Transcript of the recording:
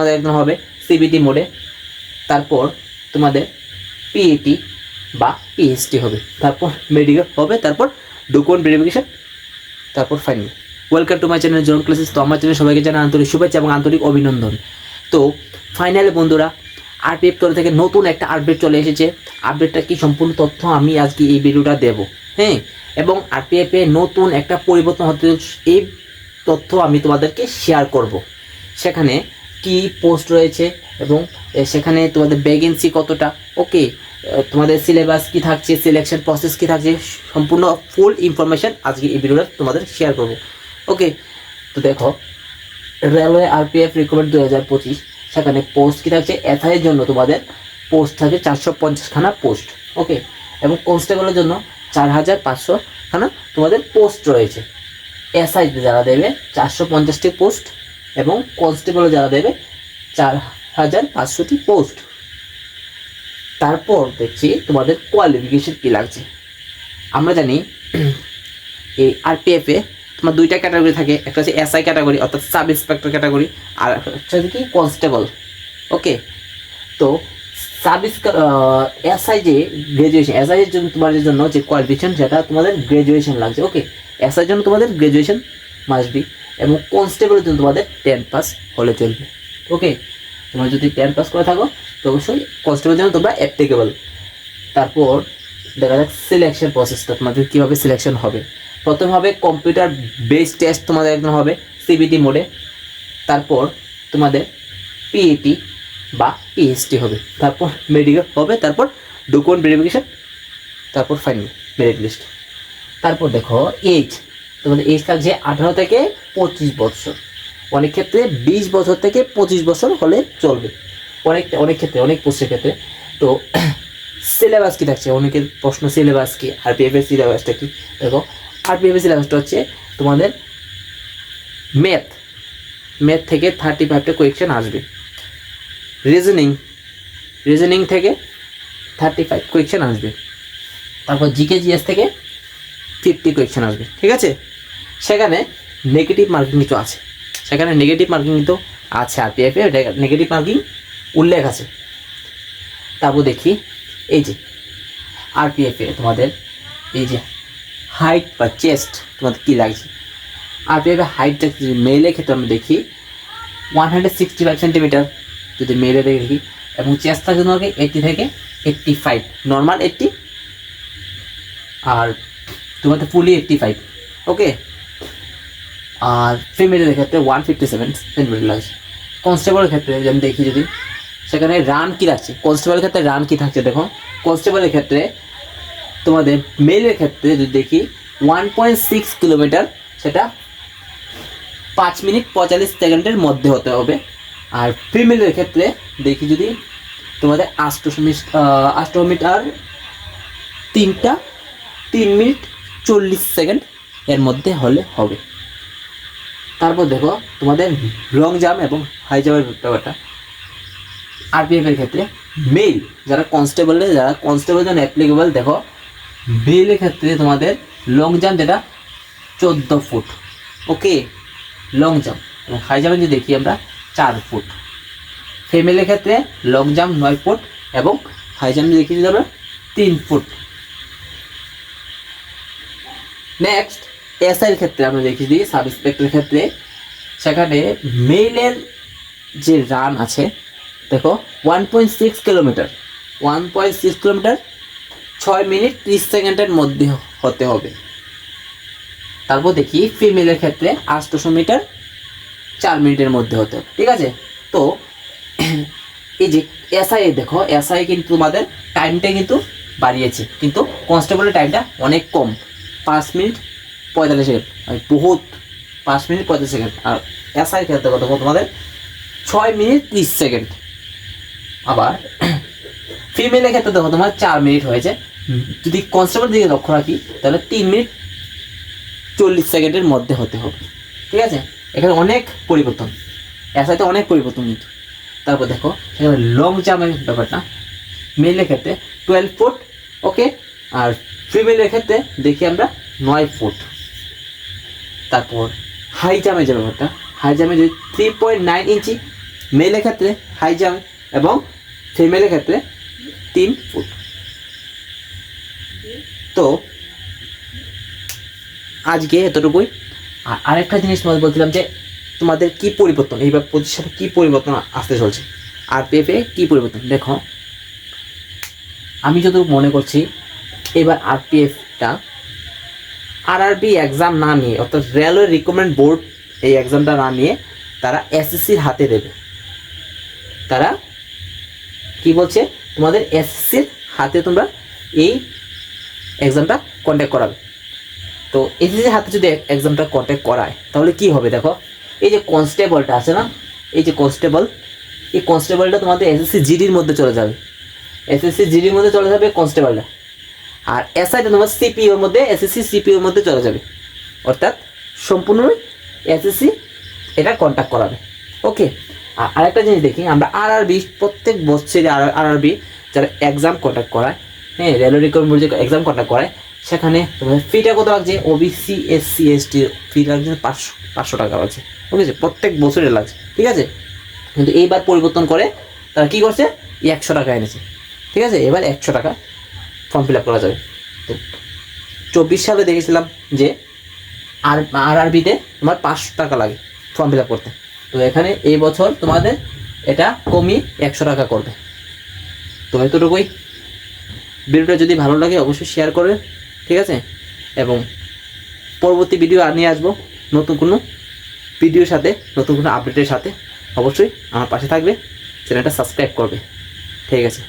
তোমাদের একদম হবে সিবিটি মোডে তারপর তোমাদের পিএটি বা পিএইচডি হবে। তারপর মেডিকেল হবে, তারপর ডকুমেন্ট ভেরিফিকেশন তারপর final welcome to my channel John classes তো আমার চ্যানেল সবাইকে জানাই আন্তরিক শুভেচ্ছা এবং আন্তরিক অভিনন্দন। তো ফাইনালে বন্ধুরা আরপিএফ তরফ থেকে নতুন একটা আপডেট চলে এসেছে। আপডেটটা কি? সম্পূর্ণ তথ্য আমি আজকে এই ভিডিওটা দেব। হ্যাঁ? এবং আরপিএফ নতুন একটা পরিবর্তন হতে এই তথ্য আমি তোমাদেরকে শেয়ার করব। সেখানে কি পোস্ট রয়েছে এবং সেখানে তোমাদের ভ্যাকেন্সি কতটা? ওকে তোমাদের সিলেবাস কি থাকছে সিলেকশন প্রসেস কি থাকছে, সম্পূর্ণ ফুল ইনফরমেশন আজকে এই ভিডিওটা তোমাদের শেয়ার করব। ওকে তো দেখো রেলওয়ে আরপিএফ রিক্রুটমেন্ট দু হাজার পঁচিশ, সেখানে পোস্ট কি থাকছে এর জন্য তোমাদের পোস্ট থাকে চারশো পঞ্চাশখানা পোস্ট ওকে এবং কনস্টেবলের জন্য চার হাজার পাঁচশো খানা তোমাদের পোস্ট রয়েছে এসআই যারা দেবে, চারশো পঞ্চাশটি পোস্ট এবং কনস্টেবল যারা দেবে, চার হাজার পাঁচশোটি পোস্ট তারপর দেখছি তোমাদের কোয়ালিফিকেশন কী লাগছে। আমরা জানি, এই আরপিএফ তোমার দুইটা ক্যাটাগরি থাকে, একটা হচ্ছে এসআই ক্যাটাগরি অর্থাৎ সাব ইন্সপেক্টর ক্যাটাগরি আর একটা হচ্ছে কি কনস্টেবল ওকে তো সাব এসআই যে গ্রাজুয়েশন এসআই এর জন্য তোমাদের জন্য যে কোয়ালিফিকেশন সেটা তোমাদের গ্রাজুয়েশন লাগছে। ওকে এসআই জন্য তোমাদের গ্রাজুয়েশন মাস্ট বি এবং কনস্টেবলের জন্য তোমাদের টেন পাস হলে চলবে। ওকে তোমরা যদি টেন পাস করে থাকো, তো অবশ্যই কনস্টেবলের জন্য তোমরা অ্যাপ্লিকেবল তারপর দেখা যাক সিলেকশন প্রসেসটা তোমাদের কীভাবে সিলেকশন হবে। প্রথম হবে কম্পিউটার বেস টেস্ট তোমাদের একদম হবে সিবিটি মোডে তারপর তোমাদের পিএটি বা পিএইচডি হবে। তারপর মেডিকেল হবে, তারপর ডকুমেন্ট ভেরিফিকেশন তারপর ফাইনাল মেরিট লিস্ট তারপর দেখো এজ তোমাদের এজ থাকছে আঠারো থেকে পঁচিশ বছর। অনেক ক্ষেত্রে বিশ বছর থেকে পঁচিশ বছর হলে চলবে। অনেক অনেক ক্ষেত্রে, অনেক পোস্টের ক্ষেত্রে। তো সিলেবাস কী থাকছে? অনেকের প্রশ্ন সিলেবাস কি? আরপিএফ এর সিলেবাসটা কি? দেখো আরপিএফ এর সিলেবাসটা হচ্ছে তোমাদের ম্যাথ ম্যাথ থেকে থার্টি ফাইভটা কোয়েকশন আসবে। রিজনিং রিজনিং থেকে থার্টি ফাইভ কোয়েকশন আসবে। তারপর জিকে জিএস থেকে ফিফটি কোয়েকশন আসবে। ঠিক আছে? সেখানে নেগেটিভ মার্কিং কিছু আছে। সেখানে নেগেটিভ মার্কিং কিন্তু আছে আরপিএফ এ নেগেটিভ মার্কিং উল্লেখ আছে। তারপর দেখি, এই যে আরপিএফ এ তোমাদের, এই যে হাইট বা চেস্ট তোমাদের কী লাগছে? আরপিএফ এর হাইটটা যদি মেলের ক্ষেত্রে আমরা দেখি one hundred sixty five centimeter যদি মেলে দেখে দেখি, এবং চেস্ট থাকে তোমাকে এইটটি থেকে এইট্টি ফাইভ নর্মাল এইট্টি আর তোমাদের ফুলি এইট্টি ফাইভ ওকে আর ফিমেলের ক্ষেত্রে ওয়ান ফিফটি সেভেন সেন্টিমিটার লাগছে কনস্টেবলের ক্ষেত্রে, আমি দেখি যদি, সেখানে রান কী রাখছে কনস্টেবলের ক্ষেত্রে রান কী থাকছে দেখো। কনস্টেবলের ক্ষেত্রে তোমাদের মেলের ক্ষেত্রে যদি দেখি ওয়ান পয়েন্ট সিক্স কিলোমিটার সেটা পাঁচ মিনিট পঁয়তাল্লিশ সেকেন্ডের মধ্যে হতে হবে। আর ফিমেলের ক্ষেত্রে দেখি যদি, তোমাদের আষ্টশো মিস আষ্টশো মিটার তিনটা, তিন মিনিট চল্লিশ সেকেন্ড এর মধ্যে হলে হবে। তারপর দেখো তোমাদের লং জাম্প এবং হাই জাম্পের ব্যাপারটা। আরপিএফ এর ক্ষেত্রে মেল যারা কনস্টেবলে যারা কনস্টেবল জন্য অ্যাপ্লিকেবল দেখো মেলের ক্ষেত্রে তোমাদের লং জাম্প যেটা চোদ্দ ফুট। ওকে লং জাম্প এবং হাই জাম্পে যদি দেখি আমরা চার ফুট। ফিমেলের ক্ষেত্রে লং জাম্প নয় ফুট এবং হাই জাম্প দেখি যদি আমরা তিন ফুট। নেক্সট এসআইয়ের ক্ষেত্রে আমরা দেখি দিই সাব ইন্সপেক্টরের ক্ষেত্রে। সেখানে মেইলের যে রান আছে, দেখো one point six kilometer one point six kilometer ছয় মিনিট ত্রিশ সেকেন্ডের মধ্যে হতে হবে। তারপর দেখি ফিমেলের ক্ষেত্রে আটশোশো মিটার চার মিনিটের মধ্যে হতে হবে। ঠিক আছে? তো, এই যে এসআই দেখো এসআই কিন্তু তোমাদের টাইমটা কিন্তু বাড়িয়েছে। কিন্তু কনস্টেবলের টাইমটা অনেক কম। পাঁচ মিনিট পঁয়তাল্লিশ সেকেন্ড। বহুত পাঁচ মিনিট পঁয়তাল্লিশ সেকেন্ড। আর এসআই ক্ষেত্রে কত তোমাদের? ছয় মিনিট ত্রিশ সেকেন্ড। আবার ফিমেলের ক্ষেত্রে দেখো তোমার চার মিনিট হয়েছে। যদি কনস্টেবল দিকে লক্ষ্য রাখি তাহলে তিন মিনিট চল্লিশ সেকেন্ডের মধ্যে হতে হবে। ঠিক আছে? এখানে অনেক পরিবর্তন। এসআইতে অনেক পরিবর্তন কিন্তু। তারপর দেখো সেখানে লং জাম্পের ব্যাপারটা। মেলের ক্ষেত্রে টুয়েলভ ফুট ওকে আর ফিমেলের ক্ষেত্রে দেখি আমরা নয় ফুট। তারপর হাই জাম্পের যে ব্যাপারটা হাই জাম্পে যদি থ্রি পয়েন্ট নাইন ইঞ্চি মেলের ক্ষেত্রে হাই জাম্প এবং ফিমেলের ক্ষেত্রে তিন ফুট। তো আজকে এতটুকুই। আর আরেকটা জিনিস তোমাদের বলছিলাম যে তোমাদের কি পরিবর্তন এইবার সালে কী পরিবর্তন আসতে চলছে? আর পেপে কী পরিবর্তন? দেখো, আমি যতটুকু মনে করছি এবার আরপিএফটা আরআরবি এক্সাম না নিয়ে, অর্থাৎ রেলওয়ে রিকমেন্ড বোর্ড এই এক্সামটা না নিয়ে তারা এসএসসির হাতে দেবে। তারা কি বলছে? তোমাদের এসএসসির হাতে তোমরা এই এক্সামটা কন্ট্যাক্ট করাবে। তো এসএসসির হাতে যদি এক্সামটা কন্ট্যাক্ট করায়, তাহলে কি হবে দেখো? এই যে কনস্টেবলটা আছে না? এই যে কনস্টেবল এই কনস্টেবলটা তোমাদের এসএসসি জিডির মধ্যে চলে যাবে। এসএসসি জিডির মধ্যে চলে যাবে কনস্টেবলটা আর এসআইটা তোমার সিপিওর মধ্যে এসএসসি সিপিওর মধ্যে চলে যাবে। অর্থাৎ সম্পূর্ণই এসএসসি এটা কন্ট্যাক্ট করাবে। ওকে আর আরেকটা জিনিস দেখি, আমরা আর আরআরবি প্রত্যেক বছরে আরআরবি যারা এক্সাম কন্ট্যাক্ট করায় হ্যাঁ রেলওয়ে রিক্রুটমেন্ট যে এক্সাম কন্ট্যাক্ট করায়, সেখানে তোমাদের ফিটা কত লাগছে? ওবিসি এসসি এসটির ফি লাগছে পাঁচশো পাঁচশো টাকা লাগছে। ঠিক আছে প্রত্যেক বছরে লাগছে। ঠিক আছে? কিন্তু এইবার পরিবর্তন করে তারা কী করছে? একশো টাকা এনেছে। ঠিক আছে? এবার একশো টাকা ফর্ম ফিল আপ করা যাবে। তো চব্বিশ সালে দেখেছিলাম যে আর আর আরবিতে তোমার পাঁচশো টাকা লাগে ফর্ম ফিল আপ করতে। তো এখানে এই বছর তোমাদের এটা কমিয়ে একশো টাকা করবে। তো এতটুকুই। ভিডিওটা যদি ভালো লাগে অবশ্যই শেয়ার করবে, ঠিক আছে? এবং পরবর্তী ভিডিও আর নিয়ে আসব নতুন কোনো ভিডিওর সাথে, নতুন কোনো আপডেটের সাথে। অবশ্যই আমার পাশে থাকবে চ্যানেলটা সাবস্ক্রাইব করবে, ঠিক আছে?